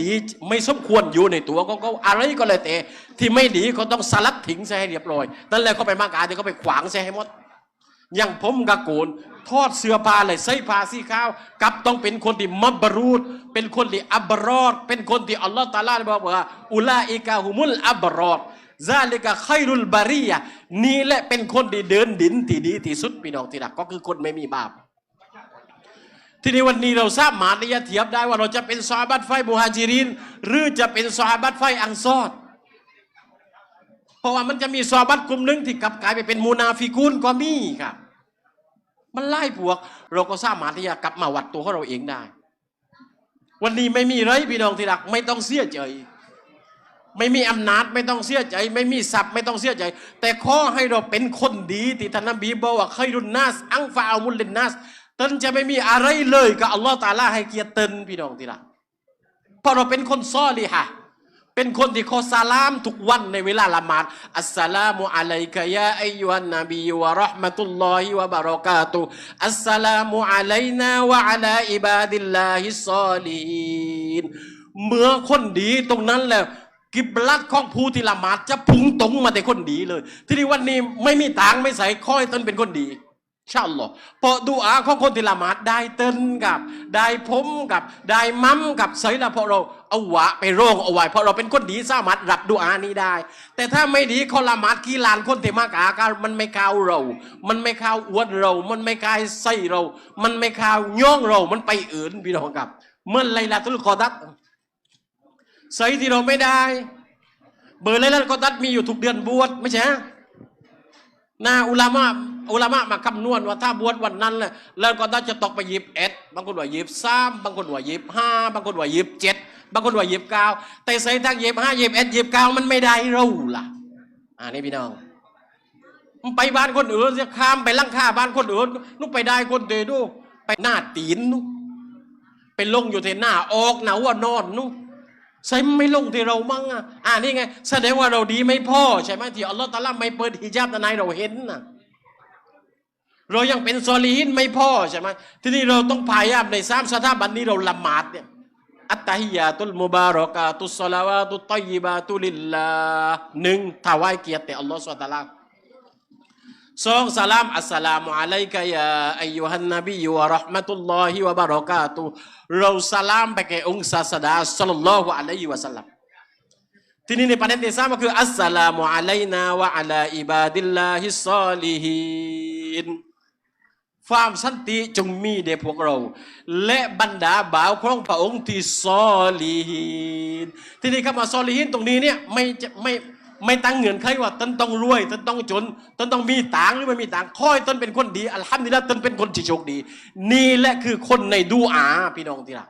ดีไม่สมควรอยู่ในตัวของเขาอะไรก็เลยแต่ที่ไม่ดีเขาต้องสลัดทิ้งซะให้เรียบร้อยนั่นแหละเขาไปมากอาที่เขาไปขวางซะให้หมดอย่างผมกับโกนทอดเสื้อผ้าเลยใส่ผ้าสีขาวกับต้องเป็นคนที่มับบรูดเป็นคนที่อับรอด เป็นคนที่อัลลอฮฺตาลาบอกว่าอุลาอิกาฮุมุลอับรอดซาลิกะไครุลบารียะนี่แหละเป็นคนที่เดินดินที่ดีที่สุดพี่น้องที่รักก็คือคนไม่มีบาป ทีนี้วันนี้เราทราบหมาที่จะเทียบได้ว่าเราจะเป็นซอฮาบัตไฟบูฮาจิริน หรือจะเป็นซอฮาบัตไฟอังซอด เพราะว่ามันจะมีซอฮาบัตกลุ่มหนึ่งที่กลับกลายไปเป็นมูนาฟิกุนก็มีครับ มันไล่พวก เราก็สามารถที่จะกลับมาวัดตัวของเราเองได้ วันนี้ไม่มีเลยพี่น้องที่รักไม่ต้องเสียใจไม่มีอำนาจไม่ต้องเสียใจ ไม่มีทรัพย์ไม่ต้องเสียใจ แต่ข้อให้เราเป็นคนดีที่ท่านนบีบอกว่าเคยรุนนัสอังฟาอามุลลินนัส เตินจะไม่มีอะไรเลยกับอัลลอฮ์ตาลาให้เกียรติเตินพี่น้องที่รักเพราะเราเป็นคนซอลีฮะเป็นคนที่ขอสลามทุกวันในเวลาละหมาดอัสสลามุอะลัยกะยาอัยยุฮันนบีวะเราะห์มะตุลลอฮิวะบะเราะกาตุอัสสลามุอะลัยนาวะอะลาอิบาดิลลาฮิศศอลีนเมื่อคนดีตรงนั้นแหละกิบลัดของผู้ที่ละหมาดจะพุ่งตรงมาแต่คนดีเลย ที่นี้วันนี้ไม่มีทางไม่ใส่ค่อยตนเป็นคนดี ชาอัลลอฮ์เพราะดูอาของคนที่ละหมาดได้เตินกับ ได้ผมกับ ได้มัมกับใส่ละเพราะเราเอาวะไปโรงเอาไว้เพราะเราเป็นคนดีสามารถรับดูอานี้ได้ แต่ถ้าไม่ดีเขาละหมาดกี่ลานคนที่มากาการมันไม่เข้าเรา มันไม่เข้าอวดเรา มันไม่เข้าใส่เรา มันไม่เข้าย่องเรา มันไปอื่นพี่น้องครับ เมื่อไลลาตุลกอดักใส่ที่เราไม่ได้ เบอร์เลยแล้วก็ตัดมีอยู่ทุกเดือนบวชไม่ใช่ ฮะนาอุลามะอุลามะมาคำนวณว่าถ้าบวชวันนั้นแหละแล้วก็ตัดจะตกไปยิบเอ็ดบางคนว่ายิบสามบางคนว่ายิบห้าบางคนว่ายิบเจ็ดบางคนว่ายิบเก้าแต่ใส่ทั้งยิบห้ายิบเอ็ดยิบเก้ามันไม่ได้เราล่ะอ่านี่พี่น้องมันไปบ้านคนอื่นจะข้ามไปลังค่าบ้านคนอื่นนุกไปได้คนเดียวดูไปหน้าตีนนุกไปลงอยู่ที่หน้าออกหนาว่านอนนุก ใส่ไม่ลงที่เรามั่งอะอ่านี่ไง แสดงว่าเราดีไม่พอใช่ไหมที่อัลลอฮฺตะอาลาไม่เปิดฮิญาบตะนายเราเห็นน่ะเรายังเป็นซอลีฮินไม่พอใช่ไหมทีนี้เราต้องพยายามในสามสถาบันนี้เราละหมาดเนี่ยอัตตาฮิยาตุลมุบารอกาตุสลาวาตุตัยยิบาตุลิลลาหนึ่งถวายเกียรติแด่อัลลอฮฺสุลตาลา สองสลามอัสสลามุอะลัยกะยาอายุฮันนบีวะราะห์มะตุลลอฮิวะบารอกาตุเราสลามไปแก่องค์ศาสดาสัลลัลลอฮุอะลัยฮิวะสัลลัมทีนี้ในประเด็นที่สามก็คืออัสสลามุอะลัยนาวะอะลาอิบาดิลลาฮิศศอลิฮีนความสันติจงมีแด่พวกเรา และบรรดาบ่าวของพระองค์ที่ซอลีฮีนทีนี้คำว่าซอลีฮีนตรงนี้เนี่ยไม่ไม่ ไม่ตั้งเงื่อนไขว่าตนต้องรวยตนต้องจนตนต้องมีตังหรือไม่มีตังค่อยตนเป็นคนดีอัลฮัมดุลิลละตนเป็นคนที่โชคดี นี่แหละคือคนในดูอาพี่น้องที่รัก